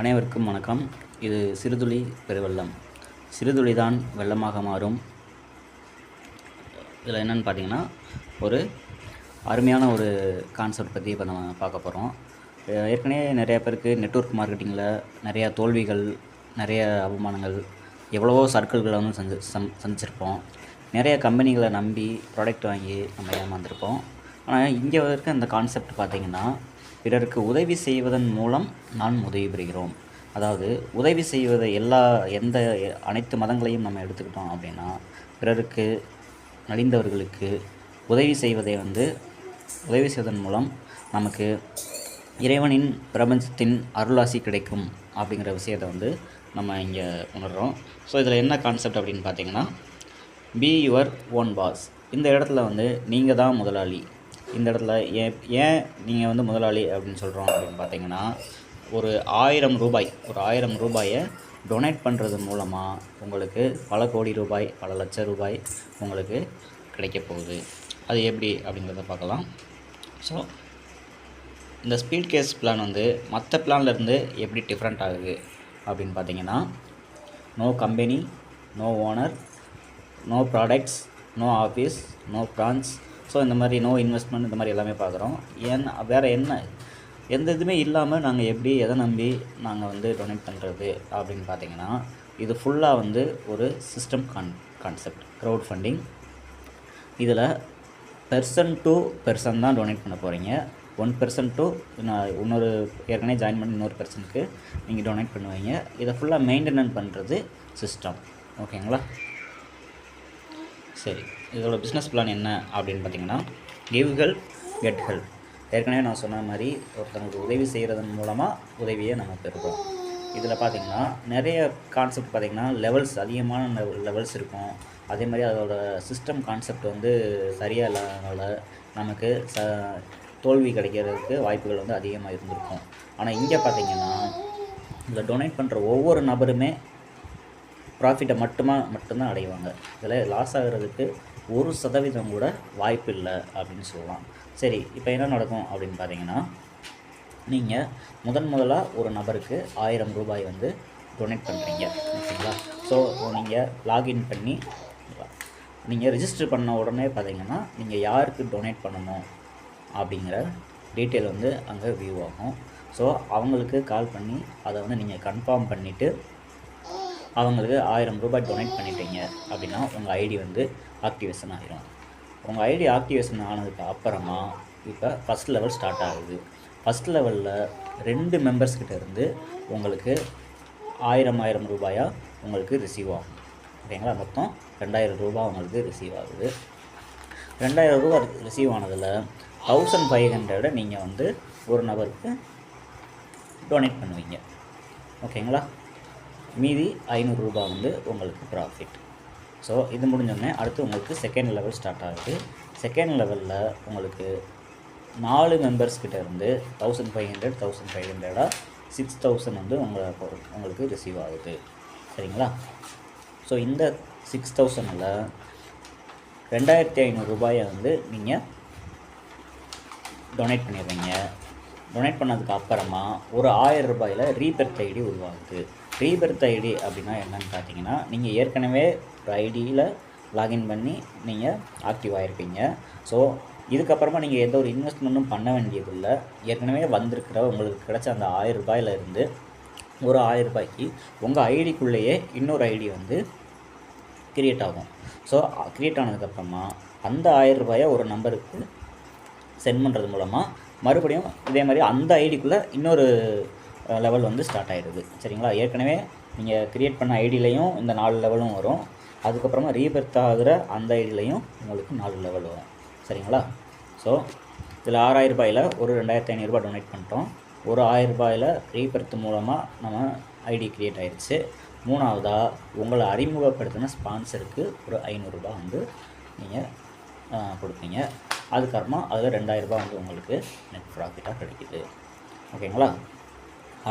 அனைவருக்கும் வணக்கம். இது சிறுதுளி பெருவெள்ளம். சிறுதுளி தான் வெள்ளமாக மாறும். இதில் என்னென்னு பார்த்தீங்கன்னா ஒரு அருமையான ஒரு கான்செப்ட் பற்றி இப்போ நம்ம பார்க்க போகிறோம் ஏற்கனவே நிறையா பேருக்கு நெட்வொர்க் மார்க்கெட்டிங்கில் நிறையா தோல்விகள் நிறைய அவமானங்கள் எவ்வளவோ சர்க்கிள்களை வந்து சந்தி சந் சந்திச்சிருப்போம். நிறைய கம்பெனிகளை நம்பி ப்ராடக்ட் வாங்கி நம்ம ஏமாந்துருப்போம். ஆனால் இங்கே இருக்க இந்த கான்செப்ட் பார்த்திங்கன்னா பிறருக்கு உதவி செய்வதன் மூலம் நாம் உதவி பெறுகிறோம். அதாவது உதவி செய்வதை எல்லா எந்த அனைத்து மதங்களையும் நம்ம எடுத்துக்கிட்டோம் அப்படின்னா பிறருக்கு நலிந்தவர்களுக்கு உதவி செய்வதை வந்து உதவி செய்வதன் மூலம் நமக்கு இறைவனின் பிரபஞ்சத்தின் அருளாசி கிடைக்கும் அப்படிங்கிற விஷயத்தை வந்து நம்ம இங்கே உணர்கிறோம் ஸோ இதில் என்ன கான்செப்ட் அப்படின்னு பார்த்தீங்கன்னா பி யுவர் ஓன் பாஸ் இந்த இடத்துல வந்து நீங்கள் தான் முதலாளி. இந்த இடத்துல ஏன் ஏன் நீங்கள் வந்து முதலாளி அப்படின்னு சொல்கிறோம் அப்படின்னு பார்த்தீங்கன்னா ஒரு ஆயிரம் ரூபாய் ஒரு ஆயிரம் ரூபாயை டொனேட் பண்ணுறது மூலமாக உங்களுக்கு பல கோடி ரூபாய் பல லட்ச ரூபாய் உங்களுக்கு கிடைக்க போகுது. அது எப்படி அப்படிங்கிறத பார்க்கலாம். ஸோ இந்த ஸ்பீட் கேஸ் பிளான் வந்து மற்ற பிளான்லேருந்து எப்படி டிஃப்ரெண்ட் ஆகுது அப்படின்னு பார்த்தீங்கன்னா no company no owner no products no office no branch so இந்த மாதிரி நோ இன்வெஸ்ட்மெண்ட் இந்த மாதிரி எல்லாமே பார்க்குறோம். ஏன் வேறு என்ன? எந்த இதுவுமே இல்லாமல் நாங்கள் எப்படி எதை நம்பி நாங்கள் வந்து டொனேட் பண்ணுறது அப்படின்னு பார்த்தீங்கன்னா இது ஃபுல்லாக வந்து ஒரு system con concept crowd funding இதில் பெர்சன் டு பெர்சன் தான் டொனேட் பண்ண போகிறீங்க ஒன் பெர்சன் டு இன்னொரு ஏற்கனவே ஜாயின் பண்ணி இன்னொரு பெர்சனுக்கு நீங்கள் டொனேட் பண்ணுவீங்க. இதை ஃபுல்லாக மெயின்டெனன் பண்ணுறது சிஸ்டம் ஓகேங்களா சரி. இதோட பிஸ்னஸ் பிளான் என்ன அப்படின்னு பார்த்தீங்கன்னா கிவ் ஹெல்ப் கெட் ஹெல்ப் ஏற்கனவே நான் சொன்ன மாதிரி ஒருத்தனுக்கு உதவி செய்கிறதன் மூலமாக உதவியை நம்ம பெறுவோம் இதில் பார்த்திங்கன்னா நிறைய கான்செப்ட் பார்த்திங்கன்னா லெவல்ஸ் அதிகமான லெவல்ஸ் இருக்கும். அதே மாதிரி அதோட சிஸ்டம் கான்செப்ட் வந்து சரியாக இல்லாதனால நமக்கு ச தோல்வி கிடைக்கிறதுக்கு வாய்ப்புகள் வந்து அதிகமாக இருந்திருக்கும். ஆனால் இங்கே பார்த்திங்கன்னா இதில் டொனேட் பண்ணுற ஒவ்வொரு நபருமே ப்ராஃபிட்டை மட்டுமா மட்டும்தான் அடைவாங்க. இதில் லாஸ் ஆகிறதுக்கு ஒரு சதவீதம் கூட வாய்ப்பு இல்லை அப்படின்னு சொல்லலாம். சரி இப்போ என்ன நடக்கும் அப்படின்னு பார்த்தீங்கன்னா நீங்கள் முதன் முதலாக ஒரு நபருக்கு ஆயிரம் ரூபாய் வந்து டொனேட் பண்ணுறீங்க ஓகேங்களா? ஸோ நீங்கள் லாகின் பண்ணி நீங்கள் ரிஜிஸ்டர் பண்ண உடனே பார்த்தீங்கன்னா நீங்கள் யாருக்கு டொனேட் பண்ணணும் அப்படிங்கிற டீட்டெயில் வந்து அங்கே வியூ ஆகும். ஸோ அவங்களுக்கு கால் பண்ணி அதை வந்து நீங்கள் கன்ஃபார்ம் பண்ணிவிட்டு அவங்களுக்கு ஆயிரம் ரூபாய் டொனேட் பண்ணிட்டீங்க அப்படின்னா உங்கள் ஐடி வந்து ஆக்டிவேஷன் ஆகிரும் உங்கள் ஐடி ஆக்டிவேஷன் ஆனதுக்கு அப்புறமா இப்போ ஃபஸ்ட் லெவல் ஸ்டார்ட் ஆகுது. ஃபஸ்ட் லெவலில் ரெண்டு மெம்பர்ஸ்கிட்ட இருந்து உங்களுக்கு ஆயிரம் ஆயிரம் ரூபாயாக உங்களுக்கு ரிசீவ் ஆகும். ஓகேங்களா மொத்தம் ரெண்டாயிரம் ரூபாய் உங்களுக்கு ரிசீவ் ஆகுது. ரெண்டாயிரம் ரூபா ரிசீவ் ஆனதில் தௌசண்ட் ஃபைவ் ஹண்ட்ரடை நீங்கள் வந்து ஒரு நபருக்கு டொனேட் பண்ணுவீங்க. ஓகேங்களா மீதி ஐநூறுரூபா வந்து உங்களுக்கு ப்ராஃபிட் ஸோ இது முடிஞ்சோடனே அடுத்து உங்களுக்கு செகண்ட் லெவல் ஸ்டார்ட் ஆகுது. செகண்ட் லெவலில் உங்களுக்கு நாலு மெம்பர்ஸ் கிட்ட இருந்து thousand five hundred thousand five ஹண்ட்ரடாக six thousand வந்து உங்களை உங்களுக்கு ரிசீவ் ஆகுது. சரிங்களா? ஸோ இந்த சிக்ஸ் தௌசண்டில் ரெண்டாயிரத்தி ஐநூறு ரூபாயை வந்து நீங்கள் டொனேட் பண்ணிடுறீங்க. டொனேட் பண்ணதுக்கு அப்புறமா ஒரு ஆயிரம் ரூபாயில் ரீபெர்த் ஐடி உருவாகுது. ரீபெர்த் ஐடி அப்படின்னா என்னன்னு பார்த்தீங்கன்னா நீங்கள் ஏற்கனவே ஒரு ஐடியில் லாகின் பண்ணி நீங்கள் ஆக்டிவ் ஆகிருப்பீங்க ஸோ இதுக்கப்புறமா நீங்கள் எந்த ஒரு இன்வெஸ்ட்மெண்ட்டும் பண்ண வேண்டியதில்லை. ஏற்கனவே வந்திருக்கிற உங்களுக்கு கிடைச்ச அந்த ஆயிரம் ரூபாயிலிருந்து ஒரு ஆயிரம் ரூபாய்க்கு உங்கள் ஐடிக்குள்ளேயே இன்னொரு ஐடி வந்து க்ரியேட் ஆகும். ஸோ க்ரியேட் ஆனதுக்கப்புறமா அந்த ஆயிரம் ரூபாயை ஒரு நம்பருக்கு சென்ட் பண்ணுறது மூலமாக மறுபடியும் இதே மாதிரி அந்த ஐடிக்குள்ளே இன்னொரு லெவல் வந்து ஸ்டார்ட் ஆகிடுது சரிங்களா? ஏற்கனவே நீங்கள் க்ரியேட் பண்ண ஐடியிலையும் இந்த நாலு லெவலும் வரும். அதுக்கப்புறமா ரீபெர்த் ஆகிற அந்த ஐடியிலையும் உங்களுக்கு நாலு லெவல் வரும். சரிங்களா? ஸோ இதில் ஆறாயிரம் ரூபாயில் ஒரு ரெண்டாயிரத்தி ஐநூறுரூபா டொனேட் பண்ணிட்டோம். ஒரு ஆயிரம் ரூபாயில் ரீபெர்த் மூலமாக நம்ம ஐடி க்ரியேட் ஆயிடுச்சு மூணாவதாக உங்களை அறிமுகப்படுத்தின ஸ்பான்சருக்கு ஒரு ஐநூறுரூபா வந்து நீங்கள் கொடுப்பீங்க. அதுக்கப்புறமா அதில் ரெண்டாயிரரூபா வந்து உங்களுக்கு நெட் ப்ராஃபிட்டாக கிடைக்குது. ஓகேங்களா?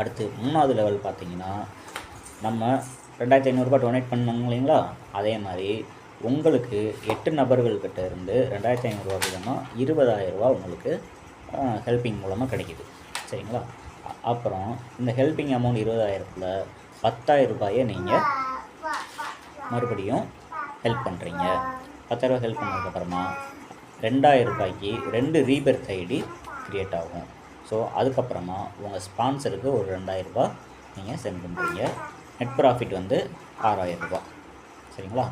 அடுத்து மூணாவது லெவல் பார்த்தீங்கன்னா நம்ம ரெண்டாயிரத்தி ஐநூறுரூபா டொனேட் பண்ணாங்க இல்லைங்களா? அதே மாதிரி உங்களுக்கு எட்டு நபர்கள்கிட்ட இருந்து ரெண்டாயிரத்தி ஐநூறுரூவா விதமாக இருபதாயிரரூபா உங்களுக்கு ஹெல்ப்பிங் மூலமாக கிடைக்குது. சரிங்களா? அப்புறம் இந்த ஹெல்பிங் அமௌண்ட் இருபதாயிரத்தில் பத்தாயிரம் ரூபாயை நீங்கள் மறுபடியும் ஹெல்ப் பண்ணுறீங்க பத்தாயிரரூபா ஹெல்ப் பண்ணதுக்கப்புறமா ரெண்டாயிரம் ரூபாய்க்கு ரெண்டு ரீபர்த் ஐடி க்ரியேட் ஆகும். ஸோ அதுக்கப்புறமா உங்கள் ஸ்பான்சருக்கு ஒரு ரெண்டாயிரம் நீங்கள் சென்ட் பண்ணுறீங்க நெட் ப்ராஃபிட் வந்து ஆறாயிரரூபா சரிங்களா?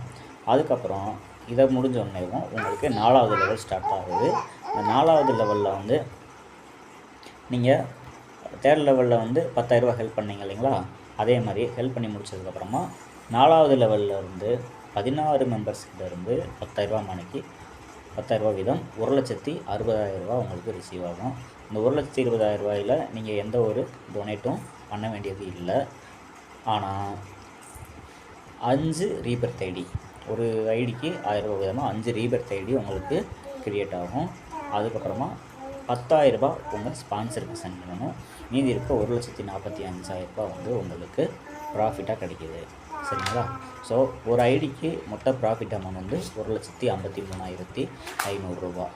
அதுக்கப்புறம் இதை முடிஞ்ச உடனேவும் உங்களுக்கு நாலாவது லெவல் ஸ்டார்ட் ஆகுது. இந்த நாலாவது லெவலில் வந்து நீங்கள் தேர்ட் லெவலில் வந்து பத்தாயிரரூபா ஹெல்ப் பண்ணீங்க இல்லைங்களா? அதே மாதிரி ஹெல்ப் பண்ணி முடிச்சதுக்கப்புறமா நாலாவது லெவலில் இருந்து பதினாறு மெம்பர்ஸ்கிட்ட இருந்து பத்தாயிரரூபா மணிக்கு பத்தாயிரரூபா வீதம் ஒரு லட்சத்தி அறுபதாயிரரூபா உங்களுக்கு ரிசீவ் ஆகும். இந்த ஒரு லட்சத்தி இருபதாயிரம் ரூபாயில் நீங்கள் எந்த ஒரு டொனேட்டும் பண்ண வேண்டியது இல்லை. ஆனால் அஞ்சு ரீபர்த் ஐடி ஒரு ஐடிக்கு ஆயிரம் ரூபாய் விதமாக அஞ்சு ரீபர்த் ஐடி உங்களுக்கு க்ரியேட் ஆகும். அதுக்கப்புறமா பத்தாயிரரூபா உங்கள் ஸ்பான்சருக்கு சென்ட் பண்ணணும். மீதி இருக்க ஒரு லட்சத்தி நாற்பத்தி அஞ்சாயிரரூபா வந்து உங்களுக்கு ப்ராஃபிட்டாக கிடைக்கிது. சரிங்களா? ஸோ ஒரு ஐடிக்கு மொத்த ப்ராஃபிட் அமௌண்ட் வந்து ஒரு லட்சத்தி ஐம்பத்தி மூணாயிரத்தி ஐநூறுரூபா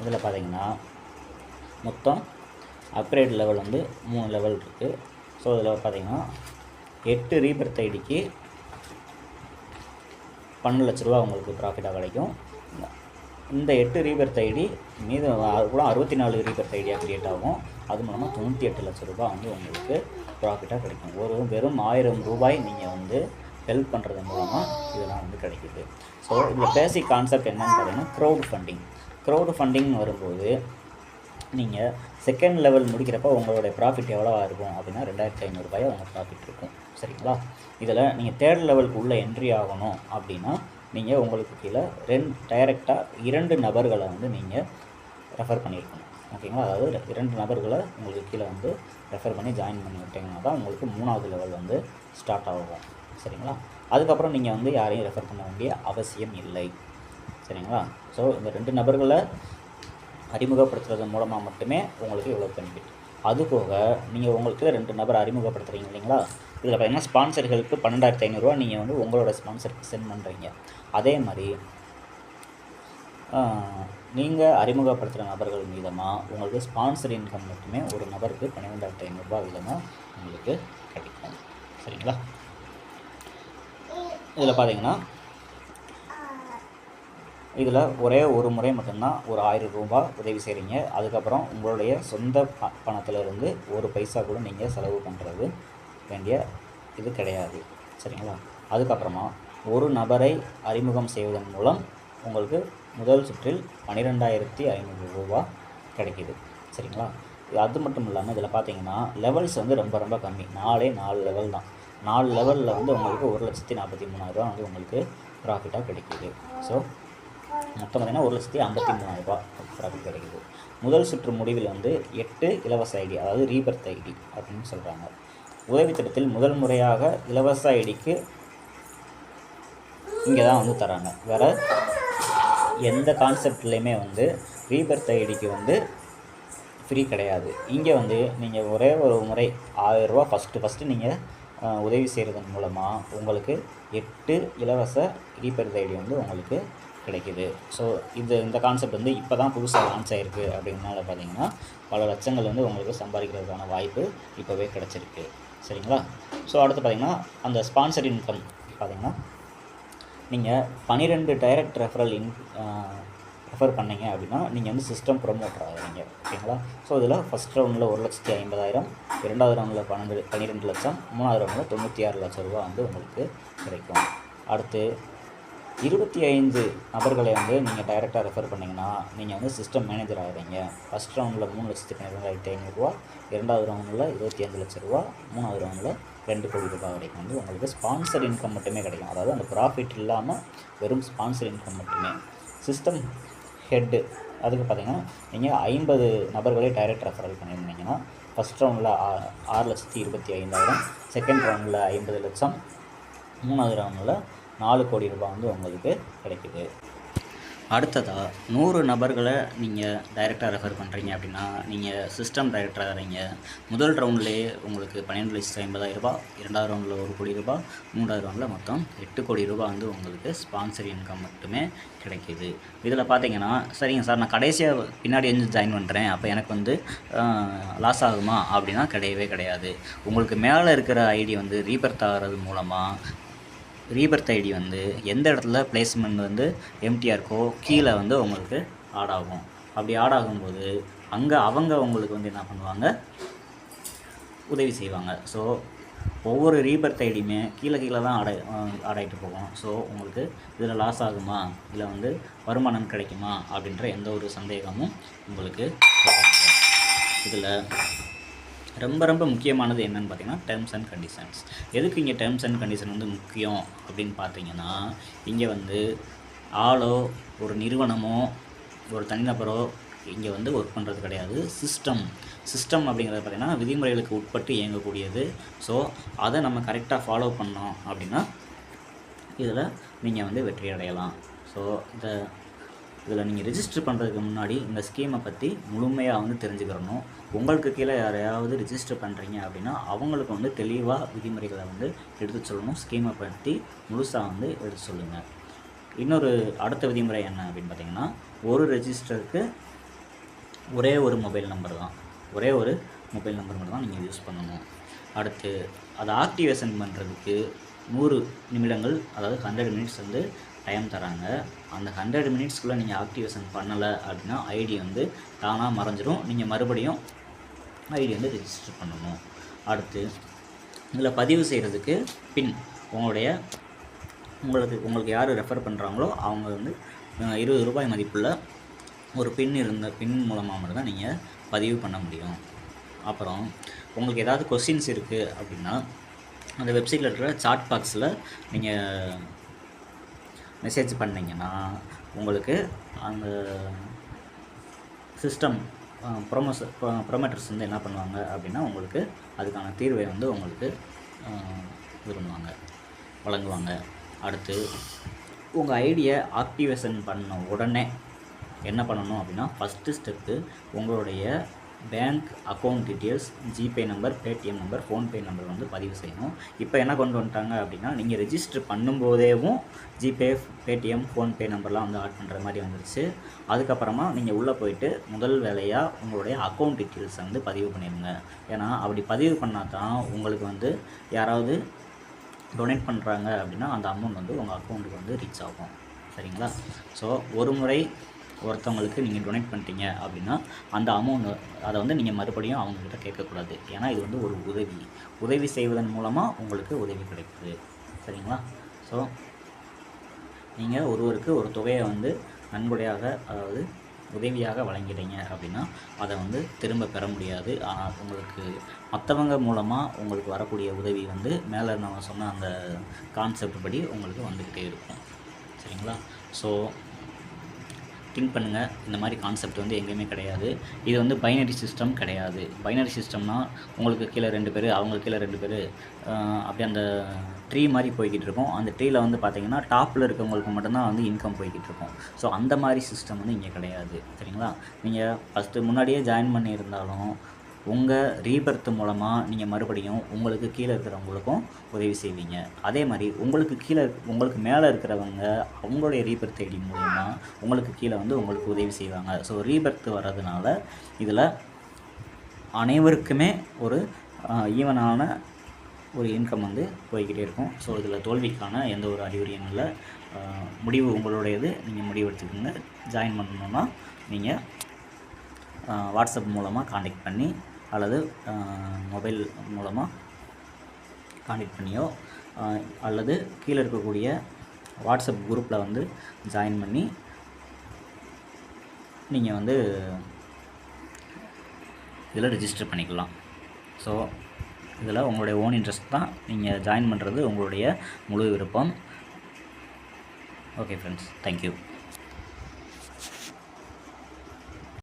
இதில் பார்த்தீங்கன்னா மொத்தம் அப்கிரேட் லெவல் வந்து மூணு லெவல் இருக்குது ஸோ இதில் பார்த்தீங்கன்னா எட்டு ரீபர்த் ஐடிக்கு பன்னெண்டு லட்ச ரூபா உங்களுக்கு ப்ராஃபிட்டாக கிடைக்கும் இந்த எட்டு ரீபர்த் ஐடி மீது அது கூட அறுபத்தி நாலு ரீபர்த் ஐடியாக க்ரியேட் ஆகும். அது மூலமாக தொண்ணூற்றி எட்டு லட்ச ரூபா வந்து உங்களுக்கு ப்ராஃபிட்டாக கிடைக்கும். ஒரு வெறும் ஆயிரம் ரூபாய் நீங்கள் வந்து ஹெல்ப் பண்ணுறது மூலமாக இதெல்லாம் வந்து கிடைக்குது. ஸோ இதில் பேசிக் கான்செப்ட் என்னன்னு பார்த்தீங்கன்னா க்ரௌட் ஃபண்டிங் க்ரௌட் ஃபண்டிங் வரும்போது நீங்கள் செகண்ட் லெவல் முடிக்கிறப்ப உங்களுடைய ப்ராஃபிட் எவ்வளோவா இருக்கும் அப்படின்னா ரெண்டாயிரத்தி ஐநூறுரூபாய் உங்கள் ப்ராஃபிட் இருக்கும். சரிங்களா? இதில் நீங்கள் தேர்ட் லெவலுக்கு உள்ளே என்ட்ரி ஆகணும் அப்படின்னா நீங்கள் உங்களுக்கு கீழே ரெண்டு டைரெக்டாக இரண்டு நபர்களை வந்து நீங்கள் ரெஃபர் பண்ணியிருக்கணும். ஓகேங்களா? அதாவது இரண்டு நபர்களை உங்களுக்கு கீழே வந்து ரெஃபர் பண்ணி ஜாயின் பண்ணி விட்டிங்கன்னா தான் உங்களுக்கு மூணாவது லெவல் வந்து ஸ்டார்ட் ஆகும். சரிங்களா? அதுக்கப்புறம் நீங்கள் வந்து யாரையும் ரெஃபர் பண்ண வேண்டிய அவசியம் இல்லை. சரிங்களா? ஸோ இந்த ரெண்டு நபர்களை அறிமுகப்படுத்துறது மூலமாக மட்டுமே உங்களுக்கு இவ்வளோ பெனிஃபிட் அது போக நீங்கள் உங்களுக்கு ரெண்டு நபர் அறிமுகப்படுத்துறீங்க இல்லைங்களா? இதில் பார்த்தீங்கன்னா ஸ்பான்சர்களுக்கு பன்னெண்டாயிரத்தி ஐநூறுரூவா நீங்கள் வந்து உங்களோட ஸ்பான்சருக்கு சென்ட் பண்ணுறீங்க அதே மாதிரி நீங்கள் அறிமுகப்படுத்துகிற நபர்கள் மீதமாக உங்களுக்கு ஸ்பான்சர் இன்கம் மட்டுமே ஒரு நபருக்கு பன்னிரெண்டாயிரத்தி ஐநூறுரூவா வீதமாக உங்களுக்கு கிடைக்கும். சரிங்களா? இதில் பார்த்தீங்கன்னா இதில் ஒரே ஒரு முறை மட்டும்தான் ஒரு ஆயிரம் ரூபாய் உதவி செய்கிறீங்க அதுக்கப்புறம் உங்களுடைய சொந்த ப பணத்திலிருந்து ஒரு பைசா கூட நீங்கள் செலவு பண்ணுறது வேண்டிய இது கிடையாது. சரிங்களா? அதுக்கப்புறமா ஒரு நபரை அறிமுகம் செய்வதன் மூலம் உங்களுக்கு முதல் சுற்றில் பன்னிரெண்டாயிரத்தி ஐநூறு ரூபா கிடைக்கிது. சரிங்களா? அது மட்டும் இல்லாமல் இதில் பார்த்தீங்கன்னா லெவல்ஸ் வந்து ரொம்ப ரொம்ப கம்மி. நாலே நாலு லெவல் தான். நாலு லெவலில் வந்து உங்களுக்கு ஒரு லட்சத்தி நாற்பத்தி மூணாயிரரூவா வந்து உங்களுக்கு ப்ராஃபிட்டாக கிடைக்கிது. ஸோ மொத்தம் பார்த்தீங்கன்னா ஒரு லட்சத்தி ஐம்பத்தி மூணாயிரரூபா ப்ராஃபிட் கிடைக்குது. முதல் சுற்று முடிவில் வந்து எட்டு இலவச ஐடி அதாவது ரீபர்த் ஐடி அப்படின்னு சொல்கிறாங்க உதவி திட்டத்தில் முதல் முறையாக இலவச ஐடிக்கு இங்கே தான் வந்து தராங்க வேறு எந்த கான்செப்ட்லேயுமே வந்து ரீபர்த் ஐடிக்கு வந்து ஃப்ரீ கிடையாது. இங்கே வந்து நீங்கள் ஒரே ஒரு முறை ஆயிரரூபா ஃபஸ்ட்டு ஃபஸ்ட்டு நீங்கள் உதவி செய்கிறதன் மூலமாக உங்களுக்கு எட்டு இலவச ரீபர்த் ஐடி வந்து உங்களுக்கு கிடைக்குது. ஸோ இது இந்த கான்செப்ட் வந்து இப்போ தான் புதுசாக லான்ச் ஆகிருக்கு அப்படின்னால பார்த்தீங்கன்னா பல லட்சங்கள் வந்து உங்களுக்கு சம்பாதிக்கிறதுக்கான வாய்ப்பு இப்போவே கிடச்சிருக்கு. சரிங்களா? ஸோ அடுத்து பார்த்தீங்கன்னா அந்த ஸ்பான்சர் இன்கம் பார்த்தீங்கன்னா நீங்கள் பன்னிரெண்டு டைரக்ட் ரெஃபரல் இன் ரெஃபர் பண்ணீங்க அப்படின்னா நீங்கள் வந்து சிஸ்டம் ப்ரொமோட்டர் ஆகிறீங்க ஓகேங்களா ஸோ இதில் ஃபஸ்ட் ரவுண்டில் ஒரு லட்சத்தி ஐம்பதாயிரம் இரண்டாவது ரவுண்டில் பன்னெண்டு பன்னிரெண்டு லட்சம் மூணாவது ரவுண்டில் தொண்ணூற்றி ஆறு லட்சம் ரூபா வந்து உங்களுக்கு கிடைக்கும். அடுத்து இருபத்தி ஐந்து நபர்களை வந்து நீங்கள் டைரெக்டாக ரெஃபர் பண்ணிங்கன்னா நீங்கள் வந்து சிஸ்டம் மேனேஜர் ஆகிறீங்க ஃபஸ்ட் ரவுண்டில் மூணு லட்சத்து பன்னிரெண்டாயிரத்தி ஐநூறுரூவா இரண்டாவது ரவுண்டில் இருபத்தி அஞ்சு லட்ச ரூபா மூணாவது ரவுண்டில் ரெண்டு கோடி ரூபாய் வரைக்கும் வந்து உங்களுக்கு ஸ்பான்சர் இன்கம் மட்டுமே கிடைக்கும். அதாவது அந்த ப்ராஃபிட் இல்லாமல் வெறும் ஸ்பான்சர் இன்கம் மட்டுமே. சிஸ்டம் ஹெட்டு அதுக்கு பார்த்தீங்கன்னா நீங்கள் ஐம்பது நபர்களே டைரக்ட் ரெஃபரல் பண்ணியிருந்தீங்கன்னா ஃபஸ்ட் ரவுண்டில் ஆறு லட்சத்தி இருபத்தி ஐந்தாயிரம் செகண்ட் ரவுண்டில் ஐம்பது லட்சம் மூணாவது ரவுண்டில் நாலு கோடி ரூபாய் வந்து உங்களுக்கு கிடைக்குது. அடுத்ததாக நூறு நபர்களை நீங்கள் டைரெக்டாக ரெஃபர் பண்ணுறீங்க அப்படின்னா நீங்கள் சிஸ்டம் டைரக்டராக வரீங்க முதல் ரவுண்ட்லேயே உங்களுக்கு பன்னெண்டு லட்சத்து ஐம்பதாயிரம் ரூபாய் இரண்டாவது ரவுண்டில் ஒரு கோடி ரூபாய் மூன்றாவது ரவுண்டில் மொத்தம் எட்டு கோடி ரூபாய் வந்து உங்களுக்கு ஸ்பான்சர் இன்கம் மட்டுமே கிடைக்கிது. இதில் பார்த்தீங்கன்னா சரிங்க சார் நான் கடைசியாக பின்னாடி வந்து ஜாயின் பண்ணுறேன் அப்போ எனக்கு வந்து லாஸ் ஆகுமா அப்படின்னா கிடையவே கிடையாது. உங்களுக்கு மேலே இருக்கிற ஐடி வந்து ரீபர்த் ஆகிறது மூலமாக ரீபர்த் ஐடி வந்து எந்த இடத்துல பிளேஸ்மெண்ட் வந்து எம்டிஆர் இருக்கோ கீழே வந்து உங்களுக்கு ஆட் ஆகும். அப்படி ஆட் ஆகும்போது அங்கே அவங்க உங்களுக்கு வந்து என்ன பண்ணுவாங்க? உதவி செய்வாங்க. ஸோ ஒவ்வொரு ரீபர்த் ஐடியுமே கீழே கீழே தான் ஆடை ஆடாயிட்டு போகும். ஸோ உங்களுக்கு இதில் லாஸ் ஆகுமா? இல்லை வந்து வருமானம் கிடைக்குமா? அப்படின்ற எந்த ஒரு சந்தேகமும் உங்களுக்கு இதில் ரொம்ப ரொம்ப முக்கியமானது என்னென்னு பார்த்தீங்கன்னா டேர்ம்ஸ் அண்ட் கண்டிஷன்ஸ் எதுக்கு இங்கே டேர்ம்ஸ் அண்ட் கண்டிஷன் வந்து முக்கியம் அப்படின்னு பார்த்தீங்கன்னா இங்கே வந்து ஆளோ ஒரு நிறுவனமோ ஒரு தனிநபரோ இங்கே வந்து ஒர்க் பண்ணுறது கிடையாது. சிஸ்டம் சிஸ்டம் அப்படிங்கிறது பார்த்திங்கன்னா விதிமுறைகளுக்கு உட்பட்டு இயங்கக்கூடியது. ஸோ அதை நம்ம கரெக்டாக ஃபாலோ பண்ணோம் அப்படின்னா இதில் நீங்கள் வந்து வெற்றி அடையலாம். ஸோ இந்த இதில் நீங்கள் ரிஜிஸ்டர் பண்ணுறதுக்கு முன்னாடி இந்த ஸ்கீமை பற்றி முழுமையாக வந்து தெரிஞ்சுக்கிறணும் உங்களுக்கு கீழே யாரையாவது ரிஜிஸ்டர் பண்ணுறீங்க அப்படின்னா அவங்களுக்கு வந்து தெளிவாக விதிமுறைகளை வந்து எடுத்து சொல்லணும். ஸ்கீமை பற்றி முழுசாக வந்து எடுத்து சொல்லுங்கள் இன்னொரு அடுத்த விதிமுறை என்ன அப்படின்னு பார்த்தீங்கன்னா ஒரு ரெஜிஸ்டருக்கு ஒரே ஒரு மொபைல் நம்பர் தான். ஒரே ஒரு மொபைல் நம்பர் மட்டும் தான் நீங்கள் யூஸ் பண்ணணும். அடுத்து அதை ஆக்டிவேஷன் பண்ணுறதுக்கு நூறு நிமிடங்கள் அதாவது ஹண்ட்ரட் மினிட்ஸ் வந்து டைம் தராங்க. அந்த ஹண்ட்ரட் மினிட்ஸ்க்குள்ளே நீங்கள் ஆக்டிவேஷன் பண்ணலை அப்படின்னா ஐடி வந்து தானாக மறைஞ்சிரும். நீங்கள் மறுபடியும் ஐடி வந்து ரெஜிஸ்டர் பண்ணணும். அடுத்து இதில் பதிவு செய்கிறதுக்கு பின் உங்களுடைய உங்களுக்கு உங்களுக்கு யார் ரெஃபர் பண்ணுறாங்களோ அவங்க வந்து இருபது ரூபாய் மதிப்புள்ள ஒரு பின் இருந்த பின் மூலமாக மட்டும்தான் நீங்கள் பதிவு பண்ண முடியும். அப்புறம் உங்களுக்கு ஏதாவது கொஸ்டின்ஸ் இருக்குது அப்படின்னா அந்த வெப்சைட்டில் இருக்கிற சாட் பாக்ஸில் நீங்கள் மெசேஜ் பண்ணீங்கன்னா உங்களுக்கு அந்த சிஸ்டம் ப்ரொமோஸ் ப்ரொமோட்டர்ஸ் வந்து என்ன பண்ணுவாங்க அப்படின்னா உங்களுக்கு அதுக்கான தீர்வை வந்து உங்களுக்கு இது பண்ணுவாங்க வழங்குவாங்க. அடுத்து உங்கள் ஐடியை ஆக்டிவேஷன் பண்ண உடனே என்ன பண்ணணும் அப்படின்னா ஃபஸ்ட்டு ஸ்டெப்பு உங்களுடைய bank account details GPay number Paytm number PhonePe number வந்து பதிவு செய்யணும். இப்போ என்ன கொண்டு வந்துட்டாங்க அப்படின்னா நீங்கள் ரெஜிஸ்டர் பண்ணும்போதேவும் ஜிபே பேடிஎம் ஃபோன்பே நம்பர்லாம் வந்து ஆட் பண்ணுற மாதிரி வந்துருச்சு. அதுக்கப்புறமா நீங்கள் உள்ளே போயிட்டு முதல் வேலையாக உங்களுடைய அக்கௌண்ட் டீட்டெயில்ஸை வந்து பதிவு பண்ணிடுங்க. ஏன்னா அப்படி பதிவு பண்ணால் தான் உங்களுக்கு வந்து யாராவது டொனேட் பண்ணுறாங்க அப்படின்னா அந்த அமௌண்ட் வந்து உங்கள் அக்கௌண்ட்டுக்கு வந்து ரீச் ஆகும். சரிங்களா? ஸோ ஒரு முறை ஒருத்தவங்களுக்கு நீங்கள் டொனேட் பண்ணிட்டீங்க அப்படின்னா அந்த அமௌண்ட் அதை வந்து நீங்கள் மறுபடியும் அவங்கக்கிட்ட கேட்கக்கூடாது. ஏன்னா இது வந்து ஒரு உதவி. உதவி செய்வதன் மூலமாக உங்களுக்கு உதவி கிடைக்குது. சரிங்களா? ஸோ நீங்கள் ஒருவருக்கு ஒரு தொகையை வந்து நன்கொடையாக அதாவது உதவியாக வழங்கிட்டீங்க அப்படின்னா அதை வந்து திரும்ப பெற முடியாது. ஆனால் உங்களுக்கு மற்றவங்க மூலமாக உங்களுக்கு வரக்கூடிய உதவி வந்து மேலே நம்ம சொன்ன அந்த கான்செப்ட் படி உங்களுக்கு வந்துக்கிட்டே இருக்கும். சரிங்களா? ஸோ திங்க் பண்ணுங்கள் இந்த மாதிரி கான்செப்ட் வந்து எங்கேயுமே கிடையாது. இது வந்து பைனரி சிஸ்டம் கிடையாது. பைனரி சிஸ்டம்னால் உங்களுக்கு கீழே ரெண்டு பேர் அவங்களுக்கு கீழே ரெண்டு பேர் அப்படியே அந்த ட்ரீ மாதிரி போய்கிட்டு இருக்கும். அந்த ட்ரீயில் வந்து பார்த்திங்கன்னா டாப்பில் இருக்கவங்களுக்கு மட்டும்தான் வந்து இன்கம் போய்கிட்டு இருக்கும். ஸோ அந்த மாதிரி சிஸ்டம் வந்து இங்கே கிடையாது. சரிங்களா? நீங்கள் ஃபஸ்ட்டு முன்னாடியே ஜாயின் பண்ணியிருந்தாலும் உங்கள் ரீபர்த் மூலமாக நீங்கள் மறுபடியும் உங்களுக்கு கீழே இருக்கிறவங்களுக்கும் உதவி செய்வீங்க. அதே மாதிரி உங்களுக்கு கீழே உங்களுக்கு மேலே இருக்கிறவங்க அவங்களுடைய ரீபர்த் ஐடி மூலயமா உங்களுக்கு கீழே வந்து உங்களுக்கு உதவி செய்வாங்க. ஸோ ரீபர்த் வர்றதுனால இதில் அனைவருக்குமே ஒரு ஈவனான ஒரு இன்கம் வந்து போய்கிட்டே இருக்கும். ஸோ இதில் தோல்விக்கான எந்த ஒரு அறிகுறியும் இல்லை. முடிவு உங்களுடையது. நீங்கள் முடிவு எடுத்துக்கோங்க ஜாயின் பண்ணணுன்னா நீங்கள் வாட்ஸ்அப் மூலமாக காண்டாக்ட் பண்ணி அல்லது மொபைல் மூலமாக காண்டாக்ட் பண்ணியோ அல்லது கீழே இருக்கக்கூடிய வாட்ஸ்அப் குரூப்பில் வந்து ஜாயின் பண்ணி நீங்கள் வந்து இதில் ரிஜிஸ்டர் பண்ணிக்கலாம். ஸோ இதில் உங்களுடைய ஓன் இன்ட்ரெஸ்ட் தான் நீங்கள் ஜாயின் பண்ணுறது உங்களுடைய முழு விருப்பம். Okay friends thank you